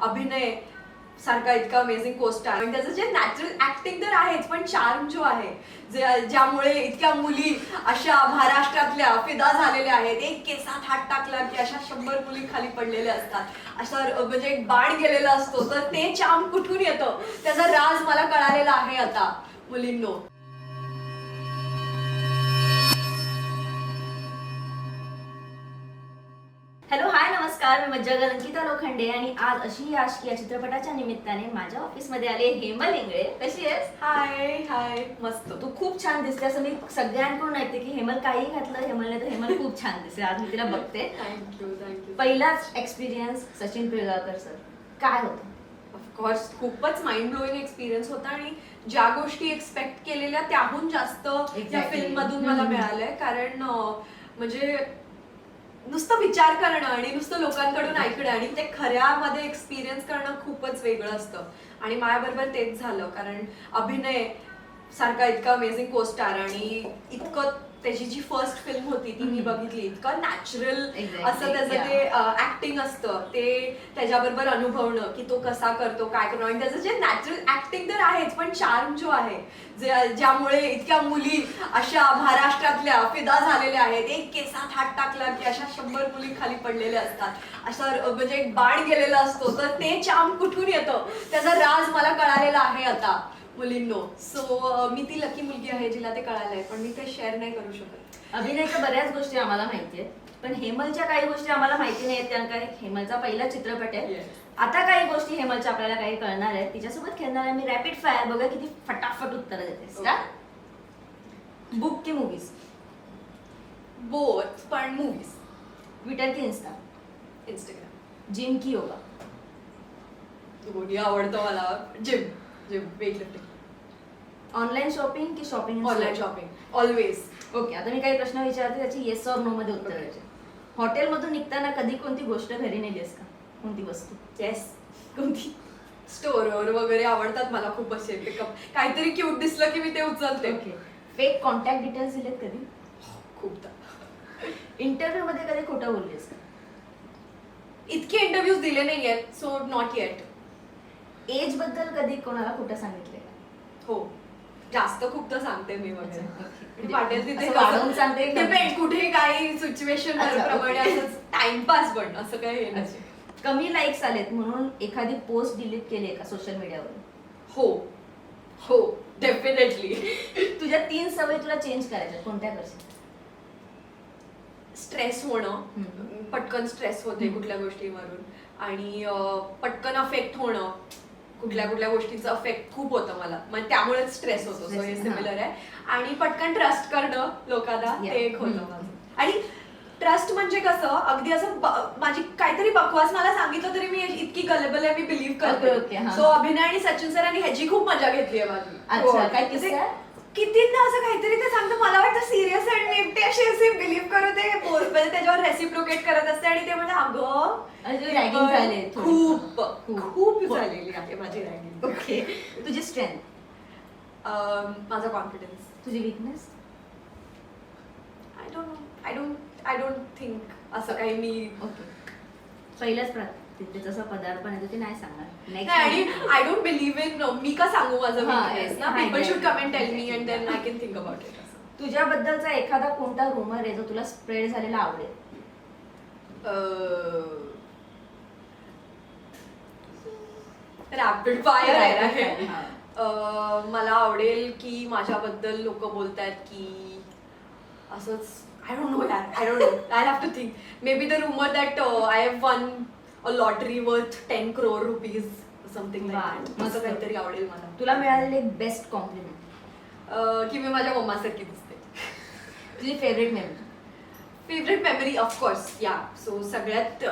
अभिनय सारखा इतका अमेझिंग कोस्टार आहे. आणि त्याचं जे नॅचरल ऍक्टिंग तर आहेच पण चार्म जो आहे ज्यामुळे इतक्या मुली अशा महाराष्ट्रातल्या फिदा झालेल्या आहेत एक केसात हात टाकला की अशा शंभर मुली खाली पडलेल्या असतात. असा म्हणजे एक बाण गेलेला असतो तर ते चाम कुठून येतं? त्याचा राज मला कळालेला आहे आता मुलींनो. मज्जा अंकिता लोखंडे आणि आज अशी आशिकी या चित्रपटाच्या निमित्ताने माझ्या ऑफिसमध्ये आले हेमल इंगळे. कशी आहेस? हाय हाय मस्त. तू खूप छान दिसते. असं मी सगळ्यांकडून ऐकते की हेमल काही घातलं हेमलने तर हेमल खूप छान दिसते. आज मी तिला बघते. थँक्यू थँक्यू पहिलाच एक्सपिरियन्स सचिन पिळगावकर सर काय होतं? ऑफकोर्स खूपच माइंड ब्लोईंग एक्सपिरियन्स होता आणि ज्या गोष्टी एक्सपेक्ट केलेल्या त्याहून जास्त या Exactly. फिल्म मधून मला. मिळालंय. कारण म्हणजे नुसतं विचार करणं आणि नुसतं लोकांकडून ऐकणं आणि ते खऱ्यामध्ये एक्सपिरियन्स करणं खूपच वेगळं असतं. आणि माझ्याबरोबर तेच झालं कारण अभिनय सारखा इतका अमेझिंग कोस्टार आणि इतकं त्याची जी फर्स्ट फिल्म होती ती मी. बघितली. इतकं नॅचरल असं त्याचं. ते ऍक्टिंग असतं. ते त्याच्याबरोबर अनुभवणं की तो कसा करतो काय करतो. आणि त्याचं जे नॅचरल ऍक्टिंग तर आहेच पण चार्म जो आहे ज्यामुळे इतक्या मुली अशा महाराष्ट्रातल्या फिदा झालेल्या आहेत. एक केसात हात टाकला की अशा शंभर मुली खाली पडलेल्या असतात. असा र- म्हणजे एक बाण गेलेला असतो. तर ते चार्म कुठून येतं? त्याचा राज मला कळालेला आहे आता. मुलींनो. सो मी ती लकी मुलगी आहे जिला ते कळालंय पण मी ते शेअर नाही करू शकत. अभिनयच्या बऱ्याच गोष्टी आम्हाला माहिती आहेत पण हेमलच्या काही गोष्टी आम्हाला माहिती नाही आहेत कारण हेमलचा पहिला चित्रपट आहे. Yes. आता काही गोष्टी हेमलच्या आपल्याला काही कळणार आहेत. तिच्यासोबत खेळणार आहे मी रॅपिड फायर बघा किती फटाफट उत्तर देतेस का बुक की मूवीज बोथ पण मूवीज ट्विटर की इन्स्टा इंस्टाग्राम जिम की योगा दोन्ही आवडतं मला. Gym gym weight lifting online shopping की shopping online shopping always okay आता मी काही प्रश्न विचारते त्याची येस और नो मध्ये उत्तर द्यायचे. हॉटेलमधून निघताना कधी कोणती गोष्ट घरी नेलीस का? कोणती वस्तू? येस कोणती? स्टोरवर वगैरे आवडतात मला खूप असे पिकअप काहीतरी क्यूट दिसलं की मी ते उचलते. ओके फेक कॉन्टॅक्ट डिटेल्स दिलेत कधी? खूपदा. इंटरव्ह्यू मध्ये कधी खोटं बोललीस का? इतके इंटरव्ह्यूज दिले नाही आहेत सो नॉट येट एजबद्दल कधी कोणाला खोटं सांगितलंय? का हो. जास्त खूपदा सांगते मी वगैरे. वाटेल तिथे वाढवून सांगते? डिपेंड कुठे काही सिच्युएशन प्रमाणे टाइमपास पण असं काही. कमी लाईक्स आलेत म्हणून एखादी पोस्ट डिलीट केली आहे का सोशल मीडियावर हो. हो डेफिनेटली तुझ्या तीन सवयी तुला चेंज करायच्या कोणत्या करशील? स्ट्रेस होणं. पटकन स्ट्रेस होते. कुठल्या गोष्टीवरून. आणि पटकन अफेक्ट होणं. कुठल्या कुठल्या गोष्टींचा अफेक्ट खूप होतं मला. मग त्यामुळेच स्ट्रेस होतो. सो हे सिमिलर आहे. आणि पटकन ट्रस्ट करणं लोकांना. ते एक होतं आणि ट्रस्ट म्हणजे कसं? अगदी असं माझी काहीतरी बकवास मला सांगितलं तरी मी इतकी गलेबल आहे मी बिलीव्ह करते. हा. सो अभिनय आणि सचिन सरांनी ह्याची खूप मजा घेतली आहे माझी. हो. कितीदा असं काहीतरी ते सांगतं मला वाटतं सिरियस आणि मी एकटे असे बिलीव्ह करू ते बोल- म्हणजे त्याच्यावर रेसिप्रोकेट करत असते आणि ते म्हणजे अगं झाली थोडी. खूप खूप. खूप झालेली आहे माझी रॅगिंग ओके. तुझी स्ट्रेंथ माझा कॉन्फिडन्स तुझी weakness I don't know I don't I don't think असं काही मी ओके. पहिल्याच प्र- ते जसं पदार्पण आहे ते नाही सांगणार. आणि next I don't believe in मी का सांगू माझं हा, weakness? ना हा, people. Should come and tell me and then I can think about it तुझ्याबद्दलचा एखादा कोणता रुमर आहे जो तुला स्प्रेड झालेला आवडेल? रॅपिड फायर आहे Rapid आहे fire. अं, मला आवडेल की माझ्याबद्दल लोक बोलतात की असंच आय डोंट नो यार I don't know I have to think maybe the rumour that I have won a lottery worth ten crore rupees something असं मस्त. काहीतरी आवडेल मला. तुला मिळालेले बेस्ट कॉम्प्लिमेंट अं, की मी माझ्या मम्मासारखी दिसते. तुझी favourite memory favourite memory of course yeah so सगळ्यात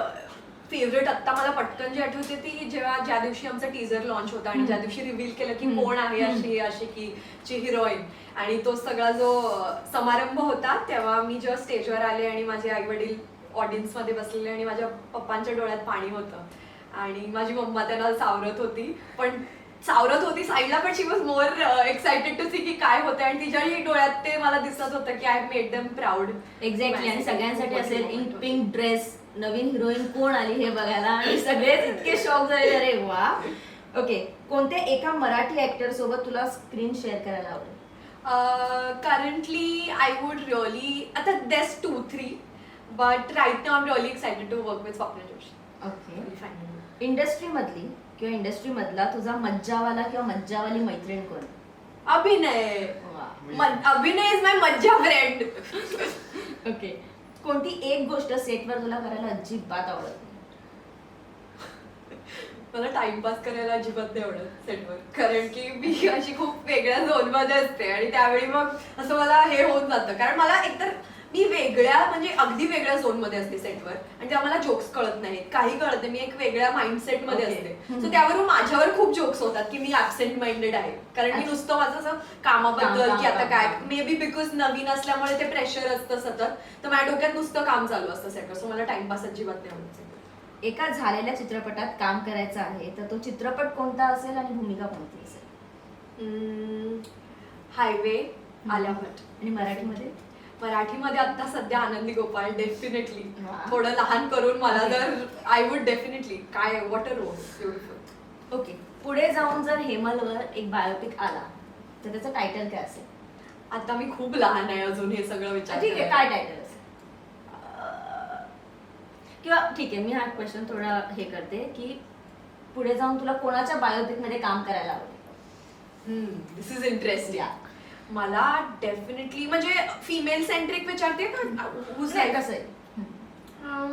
फेवरेट आत्ता मला पटकन जी आठवते ती जेव्हा ज्या दिवशी आमचा टीजर लॉन्च होता आणि ज्या दिवशी रिव्हील केलं की. कोण आहे अशी आशिकीची हिरोईन आणि तो सगळा जो अं, समारंभ होता तेव्हा मी जेव्हा स्टेजवर आले आणि माझे आई वडील ऑडियन्समध्ये बसलेले आणि माझ्या पप्पांच्या डोळ्यात पाणी होतं. आणि माझी मम्मा त्यांना सावरत होती. पण सावरत होती साईडला पण she was more excited to see की काय होतं आणि तिच्याही डोळ्यात ते मला दिसत होतं की I made them proud exactly आणि सगळ्यांसाठी असेल इन पिंक ड्रेस नवीन हिरोईन कोण आली हे बघायला? आणि सगळेच इतके शॉक झाले. अरे वा. ओके कोणत्या एका मराठी ऍक्टर सोबत तुला स्क्रीन शेअर करायला आवडेल? करंटली आय वुड रिअली आता days two three but right now I'm really excited to work with Swapna Joshi okay industry मधली किंवा इंडस्ट्री मधला तुझा मज्जावाला किंवा मज्जावाली मैत्रीण कोण? अभिनय. अभिनय इज माय मज्जा फ्रेंड ओके कोणती एक गोष्ट सेटवर तुला करायला अजिबात आवडत नाही? मला टाइमपास करायला अजिबात नाही आवडत सेटवर कारण की मी अशी खूप वेगळ्या झोनमध्ये असते आणि त्यावेळी मग असं मला हे होऊन जातं. कारण मला एकतर मी वेगळ्या म्हणजे अगदी वेगळ्या झोनमध्ये असते सेटवर आणि तेव्हा मला जोक्स कळत नाहीत. काही कळत नाही. मी एक वेगळ्या माइंडसेटमध्ये Okay. असते. सो त्यावरून माझ्यावर खूप जोक्स होतात की मी ऍबसेंट माइंडेड आहे. कारण मी. नुसतं माझं असं कामाबद्दल काम, की आता काय. मे बी बिकॉज नवीन असल्यामुळे ते प्रेशर असतं सतत. तर माझ्या डोक्यात नुसतं काम चालू असतं सेटवर सो मला टाइमपास अजिबात नाही आवडत वर. एका झालेल्या चित्रपटात काम करायचं आहे तर तो चित्रपट कोणता असेल आणि भूमिका कोणती असेल? हायवे आल्या भट आणि मराठीमध्ये? मराठीमध्ये आता सध्या आनंदी गोपाळ डेफिनेटली. थोडं लहान करून मला. जर आय वुड डेफिनेटली काय what a role beautiful okay पुढे जाऊन जर हेमलवर एक बायोपिक आला तर त्याचं टायटल काय असेल? आता मी खूप लहान आहे अजून हे सगळं विचार ठीक आहे. काय टायटल असेल? किंवा ठीक आहे मी हा क्वेश्चन थोडा हे करते की पुढे जाऊन तुला कोणाच्या बायोपिकमध्ये काम करायला आवडेल? This is interesting Yeah. मला डेफिनेटली म्हणजे फिमेल सेंट्रिक विचारते का? कसं आहे Um,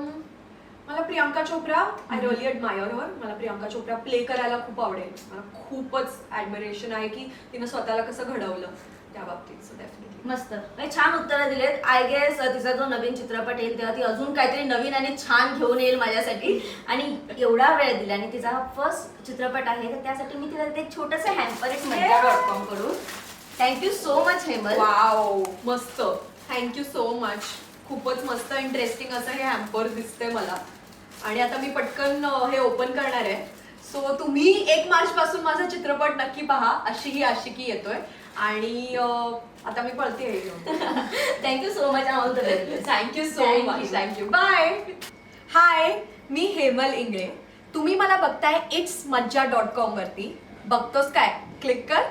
मला Priyanka Chopra I really admire her मला प्रियांका चोप्रा प्ले करायला खूप आवडेल. मला खूपच ऍडमिरेशन आहे की तिनं स्वतःला कसं घडवलं त्या बाबतीत. सो डेफिनेटली मस्त. म्हणजे छान उत्तरं दिलेत. आय गेस तिचा जो नवीन चित्रपट येईल तेव्हा ती अजून काहीतरी नवीन आणि छान घेऊन येईल माझ्यासाठी. आणि एवढा वेळ दिला आणि तिचा हा फर्स्ट चित्रपट आहे तर त्यासाठी मी तिला एक छोटंसं हॅम्पर एक मज्जा dot कॉमकडून thank you so much Hemal wow मस्त. थँक्यू सो मच खूपच मस्त इंटरेस्टिंग असं हे हॅम्पर दिसतंय मला. आणि आता मी पटकन हे ओपन करणार आहे. सो तुम्ही एक मार्च पासून माझा चित्रपट नक्की पहा. अशी ही आशिकी येतोय. आणि आता मी पळते हे thank you so much all the best thank you so Thank much you. Thank you bye hi मी हेमल इंगळे. तुम्ही मला बघताय इट्स मज्जा डॉट कॉम वरती. बघतोस काय? क्लिक कर.